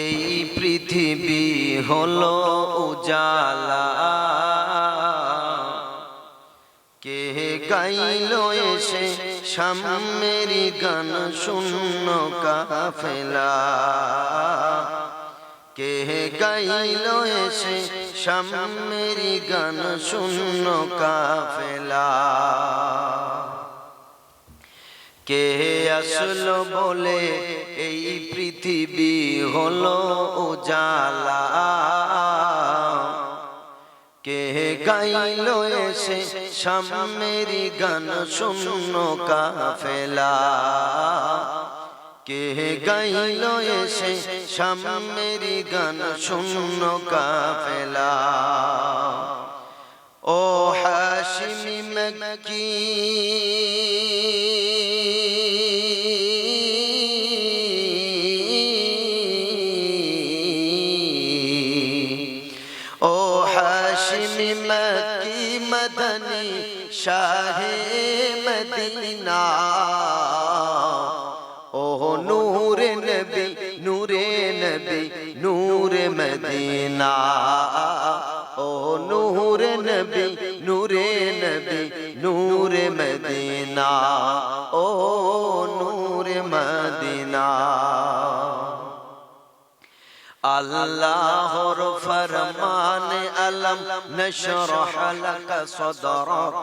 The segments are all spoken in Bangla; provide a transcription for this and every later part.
এই পৃথিবী হলো উজালা। কে গাইল এসে সামেরি গান শূন্য কাফেলা। কে গাইল এসে সামেরি গান শূন্য কাফেলা। কে আসলো বলে এই পৃথিবী হলো উজালা? কে গাইল এসে সামেরি গান শূন্য কাফেলা? কে গাইল এসে সামেরি গান শূন্য কাফেলা? ও হাশিমি মক্কি মদিনা ও নূরে নবী নূরে নবী, নূরে মদিনা। ও নূরে মদিনা। আল্লাহর ফরমানে আলম নশরহ লাক সদরক।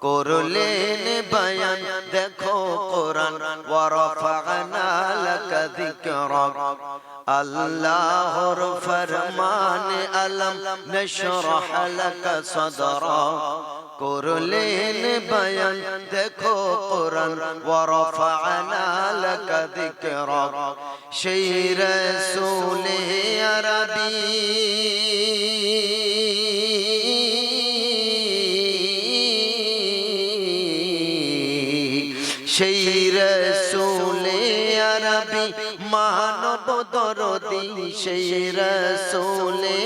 করলেন বয়ান, দেখো কোরআন ওয়ারফা'না লাক যিকরক। আল্লাহর ফরমানে আলম নশরহ লাক সদরক করলেন বয়ান, দেখো কোরআন, ওয়ারফা'না লাক যিকরক সেই রসুলে আরবি। দরদি সেই রসুলে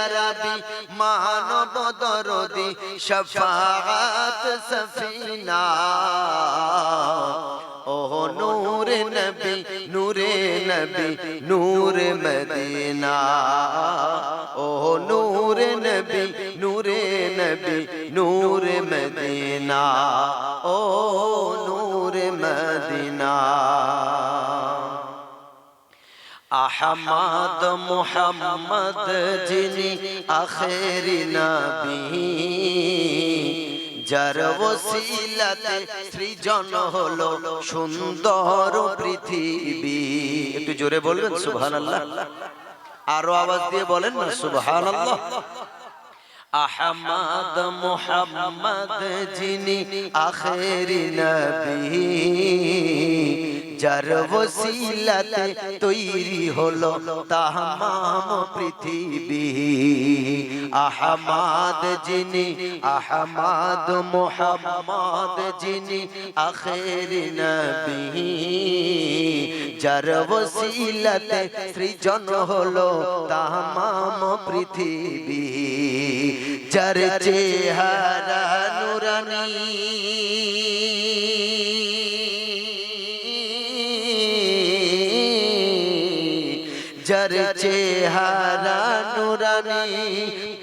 আরবি, মানব দরদি, শফাত সফিনা। ও নূরে নবী নূরে নবী, নূরে মদিনা। ও নূরে নবী নূরে নবী, নূরে মদিনা। ও নূরে মদিনা। আহমদ মোহাম্মদ যিনি আখেরি নবী। যার ওসিলাতে সৃজন হলো সুন্দর পৃথিবী। একটু জোরে বলবেন, সুবহানাল্লাহ। আরও আওয়াজ দিয়ে বলেন না, সুবহানাল্লাহ। আহমদ মোহাম্মদ যিনি আখেরি নবী। যার ওসিলাতে তৈরি হলো তামাম পৃথিবী। আহমদ যিনি, আহমদ মোহাম্মদ যিনি, আখেরি নবী। যার ওসিলাতে সৃজন হলো তামাম পৃথিবী। যার চেহারা নুরানি চেহারা নুরানি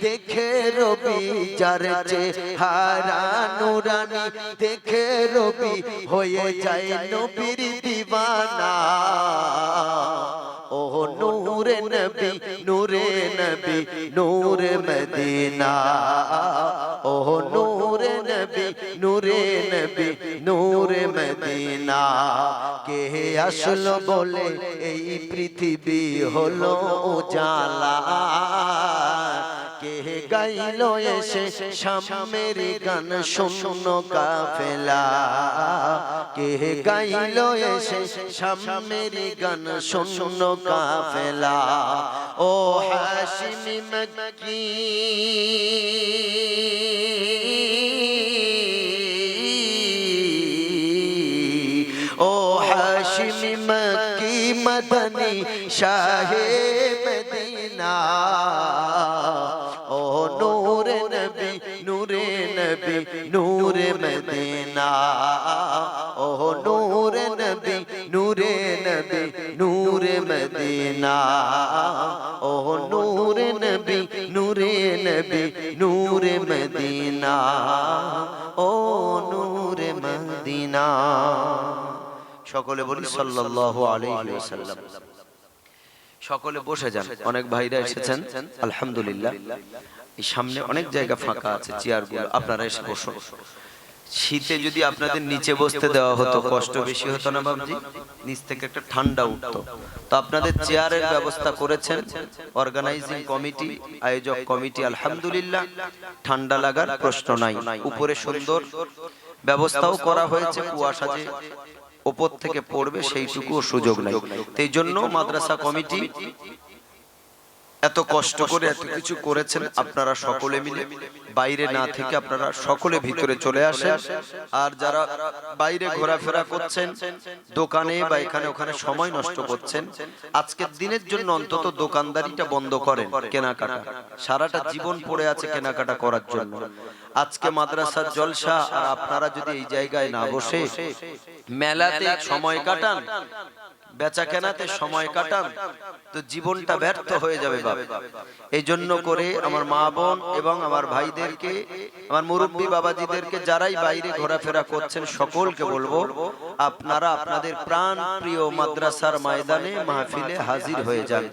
দেখে রবি যার চেহারা নুরানি দেখে রবি হয়ে যায় নবীর দিবানা। ও নূরে নবী নূরে নবী, নূর মদিনা। ও নূরে নবী নূরে নবী, নূর মদিনা। কে আসলো বলে, এই পৃথিবী হলো উজালা। কে গাইল এসে সামের গান শূন্য কাফেলা কে গাইল এসে সামের গান শূন্য কাফেলা ও হাসিমি মক্কি ও নূরে নবী নূরে নবী, নূরে মদিনা। ও নূরে নবী নূরে নবী, নূরে মদিনা। ও নূরে মদিনা। সকলে বলি সাল্লাল্লাহু আলাইহি ওয়াসাল্লাম। সকলে বসে যান। অনেক ভাইরা এসেছেন। আলহামদুলিল্লাহ। সামনে অনেক জায়গা ফাঁকা আছে, চেয়ারগুলো। আপনারা এসে বসুন। শীতে যদি আপনাদের নিচে বসতে দেওয়া হতো কষ্ট বেশি হতো না বাবজি নিচ থেকে একটা ঠান্ডা উঠতো। তো আপনাদের চেয়ারের ব্যবস্থা করেছেন? অর্গানাইজিং কমিটি আয়োজক কমিটি আলহামদুলিল্লাহ। ঠান্ডা লাগার প্রশ্ন নাই। উপরে সুন্দর ব্যবস্থাও করা হয়েছে কুয়াশা যে। ওপর থেকে পড়বে সেইটুকুও সুযোগ নাই। এই জন্য মাদ্রাসা কমিটি এত কষ্ট করে এত কিছু করেছেন আপনারা সকলে মিলে। বাইরে না থেকে আপনারা সকলে ভিতরে চলে আসেন। আর যারা বাইরে ঘোরাফেরা করছেন, দোকানে বা এখানে ওখানে সময় নষ্ট করছেন, আজকের দিনের জন্য অন্তত দোকানদারিটা বন্ধ করেন কেনাকাটা। সারাটা জীবন পড়ে আছে কেনাকাটা করার জন্য। আজকে মাদ্রাসার জলসা, আর আপনারা যদি এই জায়গায় না বসে মেলাতে সময় কাটান বেচা কেনাতে সময় কাটান তো জীবনটা ব্যর্থ হয়ে যাবে এই জন্য করে আমার মা বোন এবং আমার ভাইদেরকে আমার মুরব্বী বাবাজিদেরকে যারাই বাইরে ঘোরাফেরা করছেন সকলকে বলব আপনারা আপনাদের প্রাণ প্রিয় মাদ্রাসার ময়দানে মাহফিলে হাজির হয়ে যান।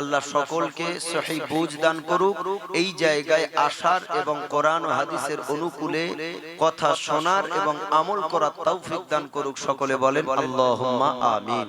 আল্লাহ সকলকে সহি বুঝ দান করুক। এই জায়গায় আসার এবং কোরআন ও হাদিসের অনুকূলে কথা শোনার এবং আমল করার তৌফিক দান করুক। সকলে বলেন আল্লাহুম্মা আমিন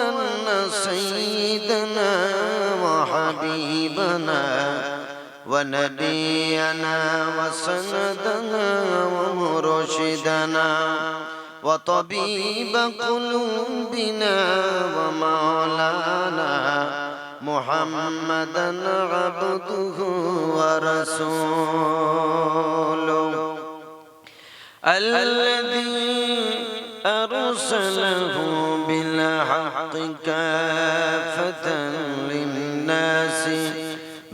ونبينا وسندنا ومرشدنا وطبيب قلوبنا ومولانا محمدا عبده ورسوله. الذي أرسله بالحق كافة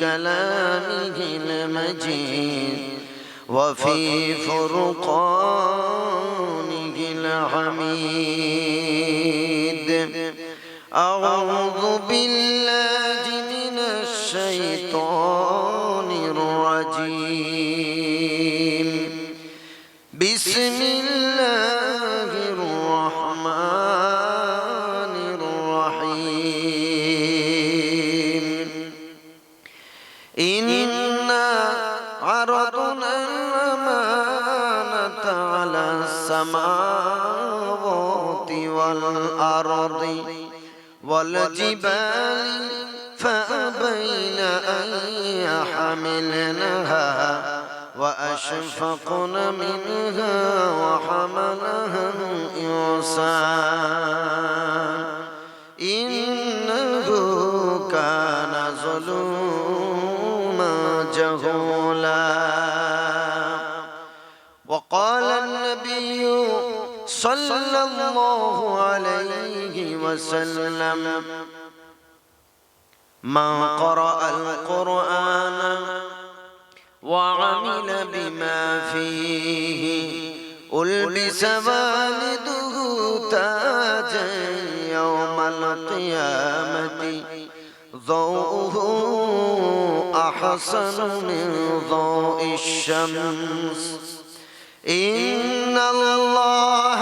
كلامه المجيد وفي فرقانه الحميد أعوذ بالله والأرض والجبال فأبين أن يحملنها وأشفقن منها وحملها الإنسان إنه كان ظلوما جهولا. وسلم. من قرأ القرآن وعمل بما فيه ألبس والده تاجا يوم القيامة. ضوءه أحسن من ضوء الشمس. إن الله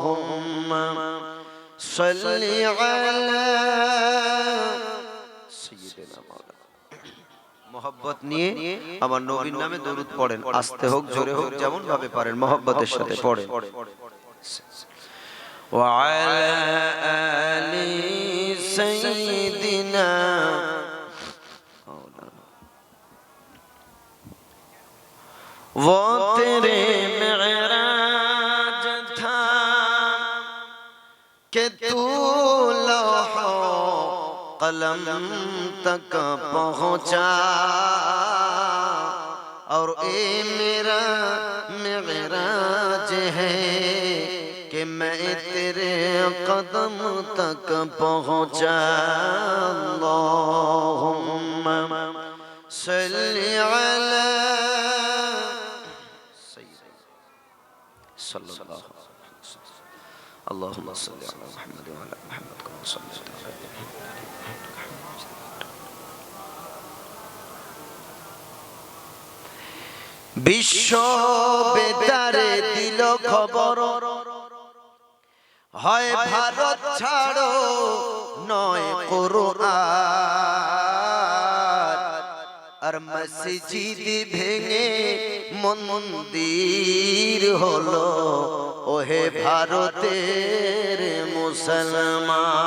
صل على মহব্বত নিয়ে আমার নবীর নামে দরুদ পড়েন। আস্তে হোক জোরে হোক যেমন ভাবে পারেন মহব্বতের সাথে পড়েন। وعلى آل कलम तक पहुँचा। और ए मेरा मेराज है कि मैं तेरे कदम तक पहुँचा। सल्लल्लाहु अलैहि वसल्लम। अल्लाहुम्मा सल्ली अला मुहम्मद व अला मुहम्मद, कमा सल्लैता। বিশ্ব বেতারে দিল খবর। হয় ভারত ছাড়ো, নয় করো আর মসজিদ ভেঙে মন্দির হলো, ওহে ভারতের মুসলমান।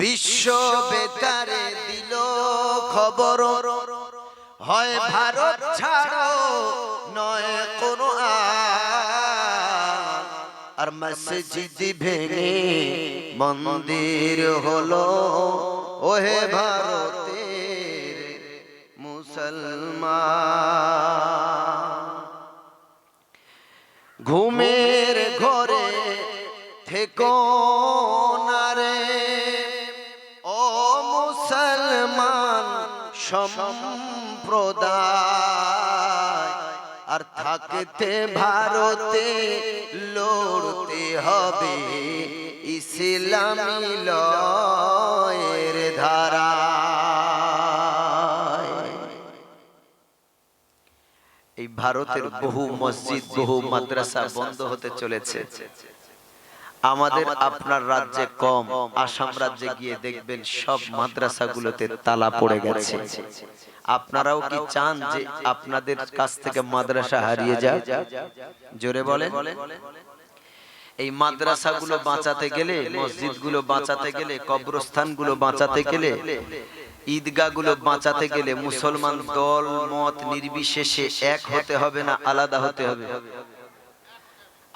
বিশ্ব বেতারে দিল খবর। হয় ভারত ছাড়ো, নয় কোন আর মসজিদ ভেঙে মন্দির হলো, ওহে ভারতের মুসলমান। ঘুমের ঘরে থেকো না রে, ও মুসলমান সম্প্রদায়। আর থাকতে ভারতে লড়তে হবে ইসলামী লয়ের ধারা এই ভারতের বহু মসজিদ বহু মাদ্রাসা বন্ধ হতে চলেছে। আমাদের আপনার রাজ্যে কম আসাম রাজ্যে গিয়ে দেখবেন সব মাদ্রাসাগুলোতে তালা পড়ে গেছে। আপনারাও কি চান যে আপনাদের কাছ থেকে মাদ্রাসা হারিয়ে যায় জোরে বলেন। এই মাদ্রাসাগুলো বাঁচাতে গেলে, মসজিদগুলো বাঁচাতে গেলে, কবরস্থানগুলো বাঁচাতে গেলে, ঈদগাহগুলো বাঁচাতে গেলে মুসলমান দল, মত নির্বিশেষে এক হতে হবে না, আলাদা হতে হবে।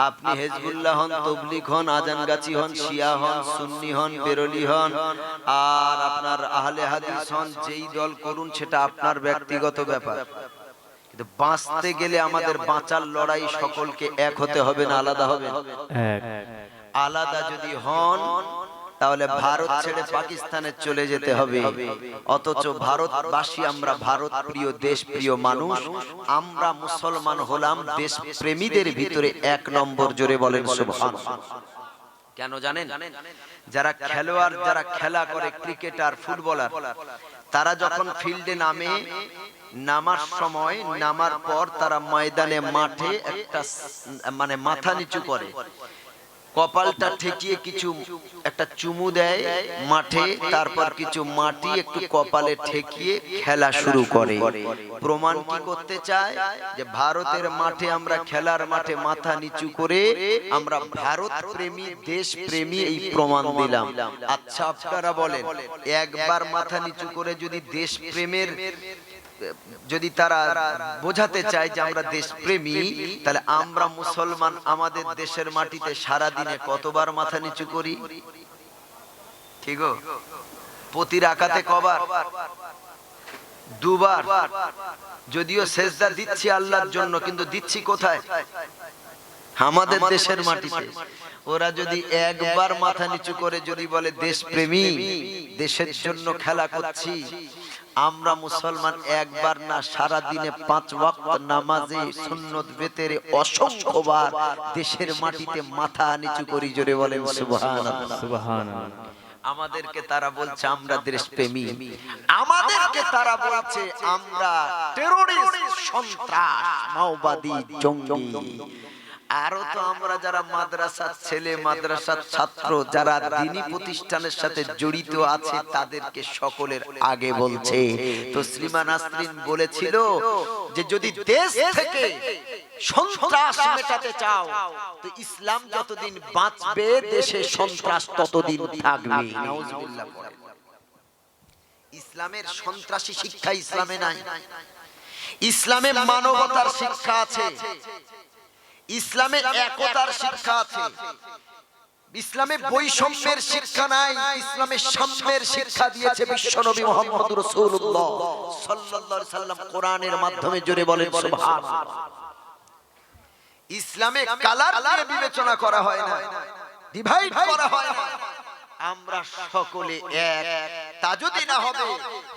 আপনি হেজবুল্লাহ হন তবলিক হন আজানগাছি হন শিয়া হন সুন্নি হন বেরলি হন আর আপনার আহলে হাদিস হন যেই দল করুন সেটা আপনার ব্যক্তিগত ব্যাপার। কিন্তু বাঁচতে গেলে আমাদের বাঁচার লড়াই সকলকে এক হতে হবে না আলাদা হবে। আলাদা যদি হন তাহলে ভারত ছেড়ে পাকিস্তানে চলে যেতে হবে। অথচ ভারতবাসী আমরা ভারত প্রিয় দেশ প্রিয় মানুষ। আমরা মুসলমান হলাম দেশ প্রেমীদের ভিতরে। এক নম্বর জোরে বলেন সুবহান কেন জানেন? যারা খেলোয়াড় যারা খেলা করে ক্রিকেটার ফুটবলার তারা যখন ফিল্ডে নামে নামার সময় নামার পর তারা ময়দানে মাঠে একটা মানে মাথা নিচু করে। কপালটা ঠেকিয়ে কিছু একটা চুমু দেয়, মাঠে তারপর কিছু মাটি একটু কপালে ঠেকিয়ে খেলা শুরু করে। প্রমাণ কি করতে চায়? যে ভারতের মাঠে আমরা খেলার মাঠে মাথা নিচু করে আমরা ভারত প্রেমী, দেশ প্রেমী এই প্রমাণ দিলাম। আচ্ছা আপনারা বলেন, একবার মাথা নিচু করে যদি দেশ প্রেমের যদি তারা বোঝাতে চায় যে আমরা দেশ প্রেমী তাহলে আমরা মুসলমান আমাদের দেশের মাটিতে সারা দিনে কতবার মাথা নিচু করি? ঠিক প্রতি রাকাতে কবার? দুবার? যদিও সেজদা দিচ্ছি আল্লাহর জন্য কিন্তু দিচ্ছি কোথায়? আমাদের দেশের মাটিতে। ওরা যদি একবার মাথা নিচু করে যদি বলে দেশপ্রেমী দেশের জন্য খেলা করছি। আমরা মুসলমান একবার না সারা দিনে পাঁচ ওয়াক্ত নামাজে সুন্নত বেতেরে অসংখ্যবার দেশের মাটিতে মাথা নিচু করি জোরে বলেন সুবহানাল্লাহ। সুবহানাল্লাহ। আমাদেরকে তারা বলছে আমরা দেশপ্রেমী। আমাদেরকে তারা বলছে আমরা টেরোরিস্ট সন্ত্রাস মাওবাদী জঙ্গি। আরও তো আমরা যারা মাদ্রাসার ছেলে মাদ্রাসার ছাত্র যারা দিনী প্রতিষ্ঠানের সাথে জড়িত আছে তাদেরকে সকলের আগে বলছে। তো শ্রীমান নাসরিন বলেছিল যে যদি দেশ থেকে সন্ত্রাস মেটাতে চাও তো ইসলাম যতদিন বাঁচবে দেশে সন্ত্রাস ততদিন থাকবে। ইসলামের সন্ত্রাসী শিক্ষা ইসলামে নাই। ইসলামে মানবতার শিক্ষা আছে। ইসলামে একতার শিক্ষা আছে। ইসলামে বৈষম্যের শিক্ষা নাই। ইসলামে সাম্যের শিক্ষা দিয়েছে বিশ্বনবী মোহাম্মদ রাসূলুল্লাহ। সাল্লাল্লাহু আলাইহি সাল্লাম কোরআনের মাধ্যমে জোরে বলেন সুবহানাল্লাহ। ইসলামে কালার দিয়ে বিবেচনা করা হয় না। ডিভাইড করা হয় না। আমরা সকলে এক। তা যদি না হবে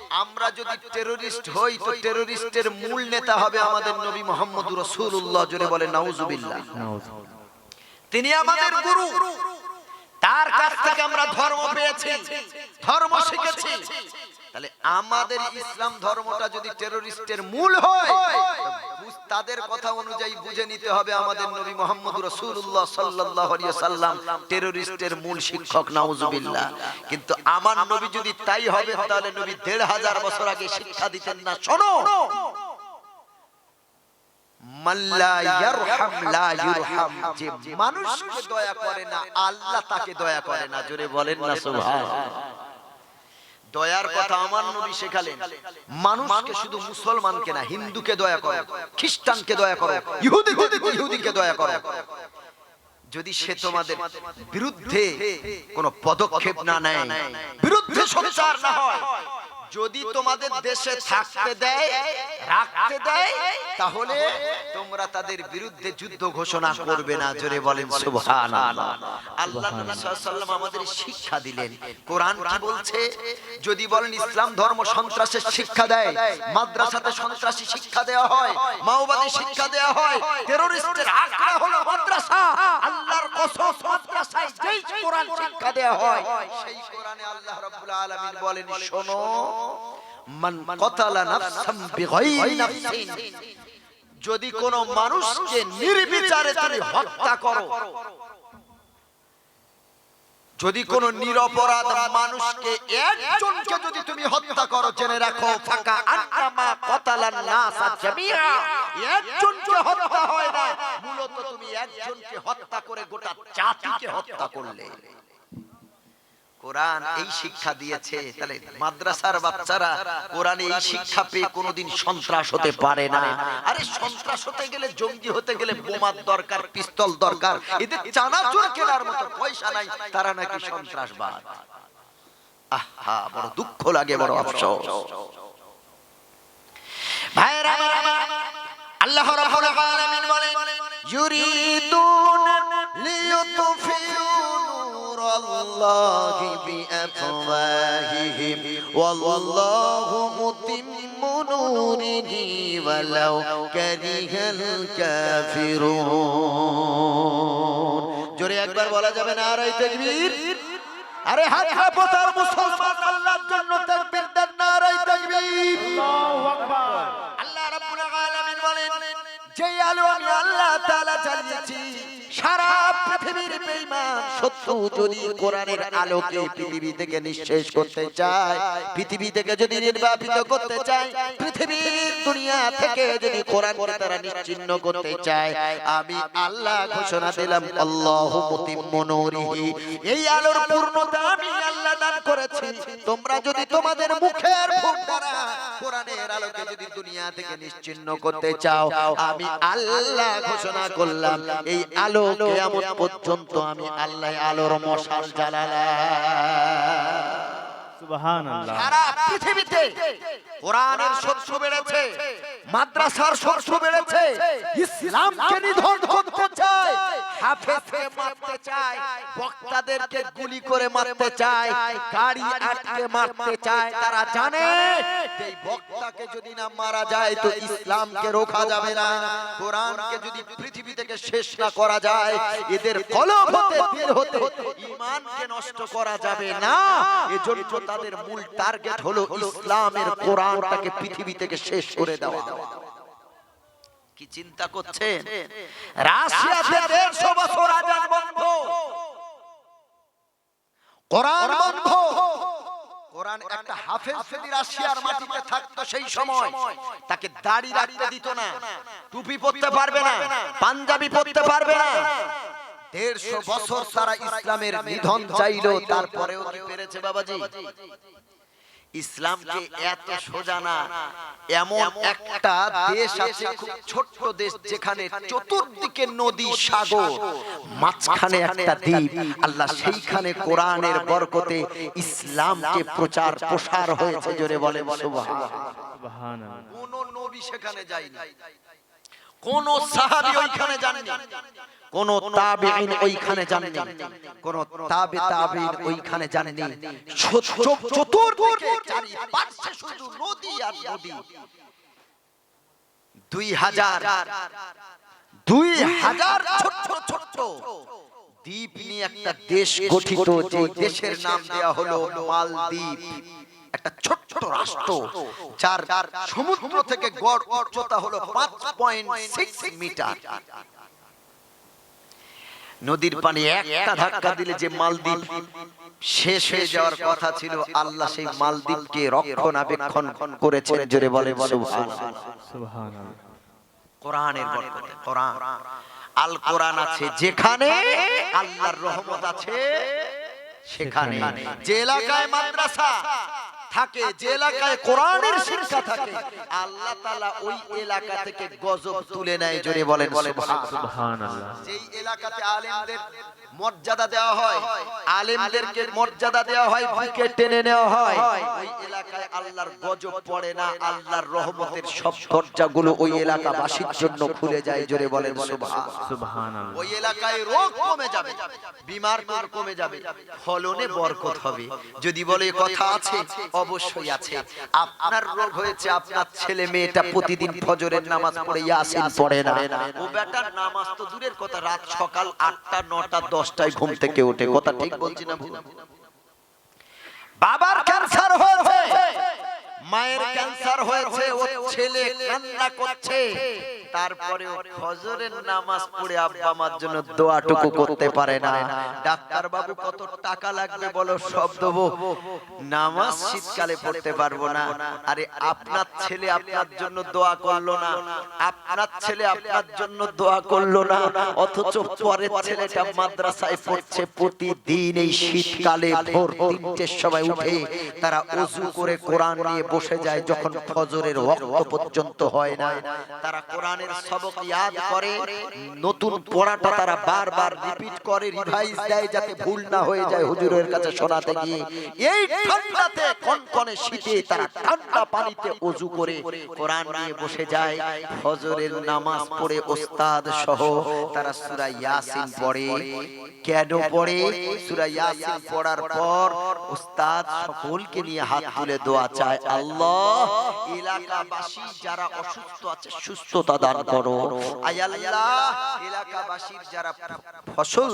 আমরা যদি টেরোরিস্ট হই তো টেরোরিস্টের মূল নেতা হবে আমাদের নবী মোহাম্মদ রসুল্লাহ জোরে বলে নাউজুবিল্লাহ। তিনি আমাদের গুরু। থেকে আমরা ধর্ম পেয়েছি ধর্ম শিখেছি। তাহলে আমাদের ইসলাম ধর্মটা যদি টেরোরিস্টের মূল হয় তাদের কথা অনুযায়ী বুঝে নিতে হবে আমাদের নবী মোহাম্মদ রসুল্লাহ আলাইহি সাল্লাম টেরোরিস্টের মূল শিক্ষক নাউজুবিল্লাহ। কিন্তু আমার নবী যদি তাই হবে তাহলে নবী দেড় হাজার বছর আগে শিক্ষা দিতেন না। শোনো! যে মানুষকে দয়া করে না আল্লাহ তাকে দয়া করে না জোরে বলেন না সুবহানাল্লাহ দয়ার কথা আমার নবী শেখালেন। মানুষকে শুধু মুসলমানকে না হিন্দুকে দয়া করো খ্রিস্টানকে দয়া করো ইহুদি ইহুদিকে দয়া করো। যদি সে তোমাদের বিরুদ্ধে কোনো পদক্ষেপ না নেয় বিরুদ্ধে সোচ্চার না হয় যদি তোমাদের দেশে থাকতে দেয় রাখতে দেয় তাহলে তোমরা তাদের বিরুদ্ধে যুদ্ধ ঘোষণা করবে না জোরে বলেন সুবহানাল্লাহ। আল্লাহ নবী সাল্লাল্লাহু আমাদের শিক্ষা দিলেন। কোরআন কি বলছে? যদি বলেন ইসলাম ধর্ম সন্ত্রাসের শিক্ষা দেয় মাদ্রাসাতে সন্ত্রাসী শিক্ষা দেওয়া হয় মাওবাদী শিক্ষা দেওয়া হয় টেরোরিস্টের আখড়া হলো মাদ্রাসা। আল্লাহর কসম মাদ্রাসায় যেই কোরআন শিক্ষা দেওয়া হয় সেই কোরআনে আল্লাহ রাব্বুল আলামিন বলেন শোনো মান কতালা নাফসাম বিগাইরি নাফসিন। যদি কোন মানুষকে নির্বিচারে তুমি হত্যা করো। যদি কোন নিরপরাধ মানুষকে একজনকে যদি তুমি হত্যা করো জেনে রাখো ফাঁকা আন্নামা কতালান নাসা জামিআ একজনকে হত্যা হয় না। মূলত তুমি একজনকে হত্যা করে গোটা জাতিকে হত্যা করলে। কোরআন এই শিক্ষা দিয়েছে, তাহলে মাদ্রাসার বাচ্চারা কোরআন এই শিক্ষা পেয়ে কোনোদিন সন্ত্রাস হতে পারে না। আরে সন্ত্রাস হতে গেলে, জঙ্গি হতে গেলে বোমার দরকার, পিস্তল দরকার, এদের চানাচুর কেনার মতো পয়সা নাই, তারা নাকি সন্ত্রাসবাদ। আহা, বড় দুঃখ লাগে, বড় আফসোস। ভাইরা আল্লাহ রাব্বুল আলামিন বলেন, ইউরিদুন লিয়ুতফিউ নূরাল্লাহি বিআফওয়াহিহিম ওয়াল্লাহু মুতিম্মু নূরিহি ওয়ালাউ কারিহাল কাফিরুন। জোরে একবার বলা যাবে না আর তাকবীর। আরে হাত হাফতার মুসলমান আল্লাহর জন্য তাকবীর দেন না আর তাকবীর। আল্লাহ রাব্বুল আলামিন বলেন যে আলো আমি আল্লাহ তাআলা জ্বালিয়েছি সারা পৃথিবীর বেঈমান শত্রু যদি কোরআনের আলোকে পৃথিবী থেকে নিঃশেষ করতে চায়, পৃথিবী থেকে যদি নির্বাপিত করতে চায়, পৃথিবীর দুনিয়া থেকে যদি কোরআনকে তারা নিশ্চিহ্ন করতে চায়, আমি আল্লাহ ঘোষণা দিলাম, আল্লাহু মুতিম্মু নূরিহি। এই আলোর পূর্ণতা আমি আল্লাহ দান করেছি। তোমরা যদি তোমাদের মুখের ফুল কোরআনের আলোকে যদি দুনিয়া থেকে নিশ্চিহ্ন করতে চাও, আমি আল্লাহ ঘোষণা করলাম, এই আলো কিয়ামত পর্যন্ত আমি আল্লাহ আলোর মশাল জ্বালালাম। সুবহানাল্লাহ। সারা পৃথিবীতে কোরআনের শত্রু বেড়েছে মাদ্রাসার শত্রু বেড়েছে ইসলামকে নিধন করতে চায়। হাফেজকে মারতে চায় বক্তাদেরকে গুলি করে মারতে চায় গাড়ি আটকে মারতে চায় তারা জানে যে বক্তাকে যদি না মারা যায় তো ইসলামকে রোখা যাবে না। কোরআনকে যদি পৃথিবী থেকে শেষ না করা যায় এদের কলম হতে দিল হতে ঈমানকে নষ্ট করা যাবে না। এজন্য তাদের মূল টার্গেট হলো ইসলামের কোরআনটাকে পৃথিবী থেকে শেষ করে দেওয়া। কি চিন্তা করছেন? রাশিয়াতে দেড়শো বছর আজান বন্ধ। কোরআন বন্ধ। কোরআন একটা হাফেজ যদি রাশিয়ার মাটিতে থাকতো সেই সময় তাকে দাড়ি রাখতে দিত না। টুপি পরতে পারবে না। পাঞ্জাবি পরতে পারবে না। দেড়শো বছর তারা ইসলামের নিধন চাইলো তারপরেও কি পেরেছে বাবাজি? ইসলামকে এত সোজা না। এমন একটা দেশ আছে খুব ছোট্ট দেশ যেখানে চতুর্দিকে নদী সাগর। মাঝখানে একটা দ্বীপ। আল্লাহ সেইখানে কোরআনের বরকতে ইসলামকে প্রচার প্রসার হয়েছে জোরে বলে সুবহানাল্লাহ। সুবহানাল্লাহ। কোন নবী সেখানে যায়নি। কোন সাহাবী ওইখানে যাননি। কোন তাবেঈন ওইখানে যাননি। কোন তাবে তাবেঈন ওইখানে যাননি। ছো- চতুর্দিকে চারিপাশে শুধু নদী আর নদী। দুই হাজার। দুই হাজার ছোট্ট ছোট্ট দ্বীপ নিয়ে একটা দেশ গঠিত যে দেশের নাম দেয়া হলো মালদ্বীপ। একটা ছোট্ট রাষ্ট্র যার সমুদ্র থেকে গড় উচ্চতা হলো পাঁচ পয়েন্ট সিক্স মিটার নদীর পানি একটা ধাক্কা দিলে যে মালদ্বীপ শেষ হয়ে যাওয়ার কথা ছিল আল্লাহ সেই মালদ্বীপকে রক্ষণাবেক্ষণ করেছেন জোরে বলে কোরআনের কোরআন। আল কোরআন আছে যেখানে আল্লাহর রহমত আছে সেখানে যে এলাকায় মাদ্রাসা থাকে যে এলাকায় কোরআনের শিক্ষা থাকে আল্লাহ তাআলা ওই এলাকা থেকে গজব তুলে নেয় জোরে বলেন সুবহানাল্লাহ। সুবহানাল্লাহ। যেই এলাকাতে আলেমদের মর্যাদা দেওয়া হয় আলেমদেরকে মর্যাদা দেওয়া হয় বুকে টেনে নেওয়া হয়। ওই এলাকায় আল্লাহর গজব পড়ে না আল্লাহর রহমতের সব দরজাগুলো ওই এলাকাবাসীর জন্য খুলে যায় জোরে বলেন সুবহানাল্লাহ। সুবহানাল্লাহ। ওই এলাকায় রোগ কমে যাবে বিমার কোর কমে যাবে ফলনে বরকত হবে। যদি বলে কথা আছে অবশ্যই আছে। আপনার রোগ হয়েছে, আপনার ছেলে মেয়েটা প্রতিদিন ফজরের নামাজ পড়ে, ইয়াসিন পড়ে না। ও বেটার, নামাজ তো দূরের কথা, রাত সকাল আটটা, নটা, দশটায় ঘুম থেকে ওঠে। কথা ঠিক বলছি না বাবার ক্যান্সার হয়েছে। মায়ের ক্যান্সার হয়েছে ও ছেলে কান্না করছে। তারপরে ও ফজরের নামাজ পড়ে আব্বা আমার জন্য দোয়াটুকু করতে পারে না। ডাক্তার বাবু কত টাকা লাগবে বলো? সব দেবো। নামাজ শীতকালে পড়তে পারব না। আরে আপনার ছেলে আপনার জন্য দোয়া করল না। আপনার ছেলে আপনার জন্য দোয়া করল না। অথচ পরের ছেলেটা মাদ্রাসায় পড়ছে প্রতিদিন এই শীতকালে ভোর তিনটের সময় উঠে তারা উজু করে কোরআন নিয়ে বসে যায় যখন ফজরের ওয়াক্ত পর্যন্ত হয় না। তারা কোরআনের সবক ইয়াদ করে নতুন পড়াটা তারা বারবার রিপিট করে রিভাইজ দেয় যাতে ভুল না হয়ে যায় হুজুরের কাছে শোনাতে গিয়ে। এই ঠান্ডাতে কনকনে শীতে তারা ঠান্ডা পানিতে ওযু করে কোরআন নিয়ে বসে যায় ফজরের নামাজ পড়ে ওস্তাদ সহ তারা সূরা ইয়াসিন পড়ে। কেন পড়ে? সূরা ইয়াসিন পড়ার পর ওস্তাদ সকলকে নিয়ে হাত তুলে দোয়া চায় আল্লাহ এলাকাবাসী যারা অসুস্থ আছে সুস্থতা দান করো। আয় আল্লাহ এলাকাবাসীর যারা ফসল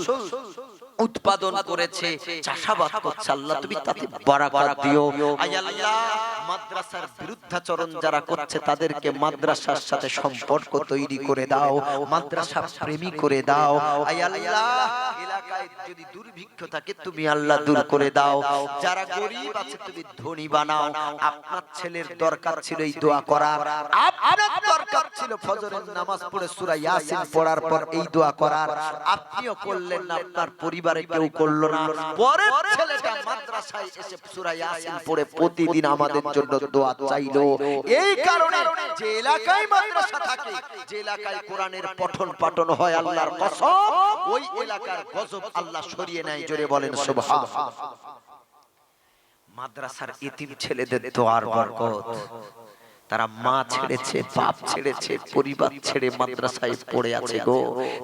উৎপাদন করেছে চাষাবাদ করছে আল্লাহ তুমি তাতে বারাকাত দিও। আয় আল্লাহ মাদ্রাসার বিরুদ্ধাচরণ যারা করছে তাদেরকে মাদ্রাসার সাথে সম্পর্ক তৈরি করে দাও। মাদ্রাসা প্রেমী করে দাও। আয় যদি দুর্ভিক্ষ থাকে তুমি আল্লাহ দূর করে দাও। যারা গরিব আছে তুমি ধনী বানাও। আপনার ছেলের দরকার ছিল এই দোয়া আপনার দরকার ছিল ফজরের নামাজ পড়ে সূরা ইয়াসিন পড়ার পর এই দোয়া করার। আপনিও করলেন না আপনার পরিবারে কেউ করল না। পরের ছেলেটা মাদ্রাসায় এসে সূরা ইয়াসিন পড়ে প্রতিদিন আমাদের জন্য দোয়া চাইলো। এই কারণে যে এলাকায় মাদ্রাসা থাকে যে এলাকায় কোরআনের পঠন পাঠন হয় আল্লাহর কসম ওই এলাকার গজব আল্লাহ সরিয়ে নেয় জোরে বলেন সুবহান মাদ্রাসার ইতিম ছেলেদের দোয়ার বরকত। তারা মা ছেড়েছে বাপ ছেড়েছে পরিবার ছেড়ে মাদ্রাসায় পড়ে আছে গো।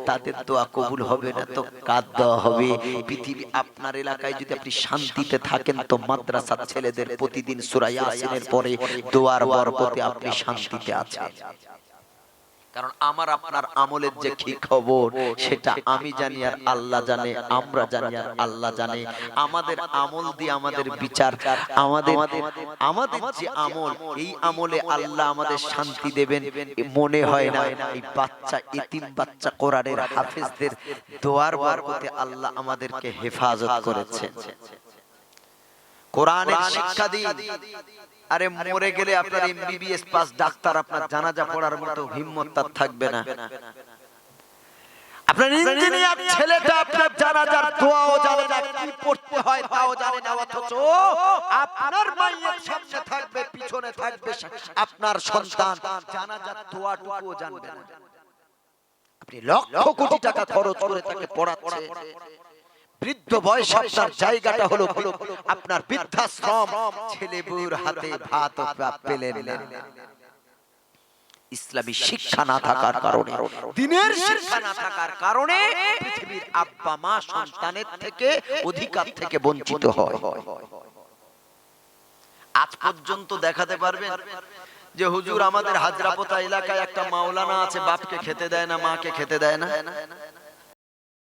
তাদের দোয়া কবুল হবে না তো কাদ দেওয়া হবে। পৃথিবী আপনার এলাকায় যদি আপনি শান্তিতে থাকেন তো মাদ্রাসার ছেলেদের প্রতিদিন সূরা ইয়াসিনের পরে দোয়ার বরকতে আপনি শান্তিতে আছেন। কারণ আমার আপনার আমলের যে কি খবর সেটা আমি জানি আর আল্লাহ জানে আমরা জানি আর আল্লাহ জানে। আমাদের আমল দিয়ে আমাদের বিচার আমাদের আমাদের যে আমল এই আমলে আল্লাহ আমাদের শান্তি দেবেন। মনে হয় না এই বাচ্চা এতিম বাচ্চা কোরআনের হাফেজদের দোয়ার বরকতে আল্লাহ আমাদেরকে হেফাজত করেছেন। কোরআনের শিক্ষা দিন। আরে মরে গেলে আপনার এমবিবিএস পাস ডাক্তার আপনার জানাজা পড়ার মতো হিম্মত তার থাকবে না। আপনার ইঞ্জিনিয়ার ছেলেটা আপনার জানাজার দোয়াও জানে না কি পড়তে হয় তাও জানে না অথচ আপনার মায়ের সামনে থাকবে পিছনে থাকবে আপনার সন্তান। জানাজার দোয়াটুকুও জানবে না। আপনি লক্ষ কোটি টাকা খরচ করে তাকে পড়াচ্ছে। বৃদ্ধ বয়স আপনার জায়গাটা হলো আপনার বৃদ্ধাশ্রম। ছেলে বউর হাতে ভাত ও পেলেন না। ইসলামী শিক্ষা না থাকার কারণে। দিনের শিক্ষা না থাকার কারণে পৃথিবীর আব্বা মা সন্তানের থেকে অধিকার থেকে বঞ্চিত হয়। আজ পর্যন্ত দেখাতে পারবেন যে হুজুর আমাদের হাজরাপোতা এলাকায় একটা মাওলানা আছে বাপকে খেতে দেয় না মাকে খেতে দেয় না।